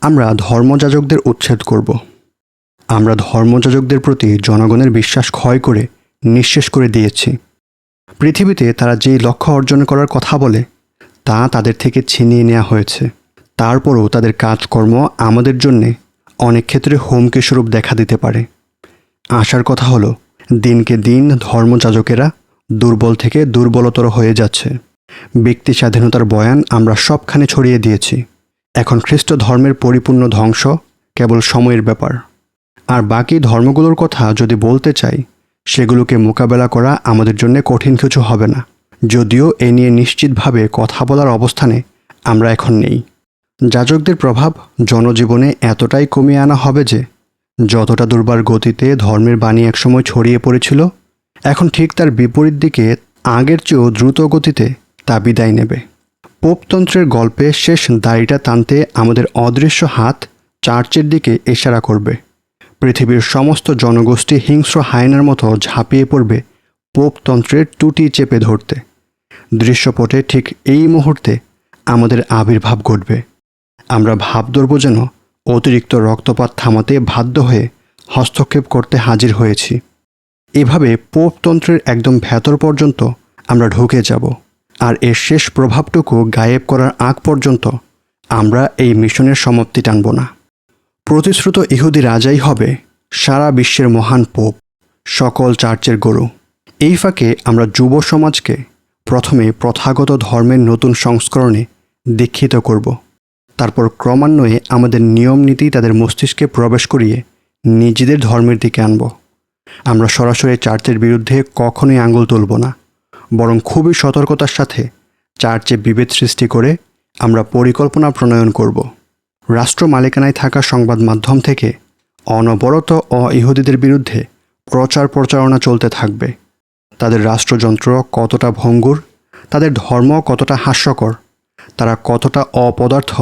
আমরা ধর্মযাজকদের উচ্ছেদ করব। আমরা ধর্মযাজকদের প্রতি জনগণের বিশ্বাস ক্ষয় করে, নিঃশেষ করে দিয়েছি। পৃথিবীতে তারা যেই লক্ষ্য অর্জন করার কথা বলে, তা তাদের থেকে ছিনিয়ে নেওয়া হয়েছে। তারপরও তাদের কাজকর্ম আমাদের জন্যে অনেক ক্ষেত্রে হুমকি স্বরূপ দেখা দিতে পারে। আশার কথা হলো, দিনকে দিন ধর্মযাজকেরা দুর্বল থেকে দুর্বলতর হয়ে যাচ্ছে। ব্যক্তি স্বাধীনতার বয়ান আমরা সবখানে ছড়িয়ে দিয়েছি। এখন খ্রিস্ট ধর্মের পরিপূর্ণ ধ্বংস কেবল সময়ের ব্যাপার। আর বাকি ধর্মগুলোর কথা যদি বলতে চাই, সেগুলোকে মোকাবেলা করা আমাদের জন্য কঠিন কিছু হবে না। যদিও এ নিয়ে নিশ্চিতভাবে কথা বলার অবস্থানে আমরা এখন নেই। যাজকদের প্রভাব জনজীবনে এতটাই কমিয়ে আনা হবে যে, যতটা দুর্বার গতিতে ধর্মের বাণী একসময় ছড়িয়ে পড়েছিল, এখন ঠিক তার বিপরীত দিকে আগের চেয়েও দ্রুত গতিতে তা বিদায় নেবে। পোপতন্ত্রের গল্পে শেষ দাড়িটা টানতে আমাদের অদৃশ্য হাত চার্চের দিকে ইশারা করবে। পৃথিবীর সমস্ত জনগোষ্ঠী হিংস্র হায়নার মতো ঝাঁপিয়ে পড়বে পোপতন্ত্রের টুটি চেপে ধরতে। দৃশ্যপটে ঠিক এই মুহূর্তে আমাদের আবির্ভাব ঘটবে। আমরা ভাব ধরব যেন অতিরিক্ত রক্তপাত থামাতে বাধ্য হয়ে হস্তক্ষেপ করতে হাজির হয়েছি। এভাবে পোপতন্ত্রের একদম ভেতর পর্যন্ত আমরা ঢুকে যাব। আর এর শেষ প্রভাবটুকু গায়েব করার আগ পর্যন্ত আমরা এই মিশনের সমাপ্তি টানব না। প্রতিশ্রুত ইহুদি রাজাই হবে সারা বিশ্বের মহান পোপ, সকল চার্চের গরু। এই ফাঁকে আমরা যুব সমাজকে প্রথমে প্রথাগত ধর্মের নতুন সংস্করণে দীক্ষিত করব। তারপর ক্রমান্বয়ে আমাদের নিয়ম নীতি তাদের মস্তিষ্কে প্রবেশ করিয়ে নিজেদের ধর্মের দিকে আনব। আমরা সরাসরি চার্চের বিরুদ্ধে কখনোই আঙুল তুলব না। বরং খুবই সতর্কতার সাথে চার্চে বিভেদ সৃষ্টি করে আমরা পরিকল্পনা প্রণয়ন করব। রাষ্ট্র মালিকানায় থাকা সংবাদ মাধ্যম থেকে অনবরত অ ইহুদিদের বিরুদ্ধে প্রচার প্রচারণা চলতে থাকবে। তাদের রাষ্ট্রযন্ত্র কতটা ভঙ্গুর, তাদের ধর্ম কতটা হাস্যকর, তারা কতটা অপদার্থ,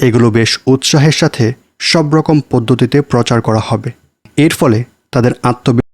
এগুলো বেশ উৎসাহের সাথে সব রকম পদ্ধতিতে প্রচার করা হবে। এর ফলে তাদের আত্মবিশ্বাস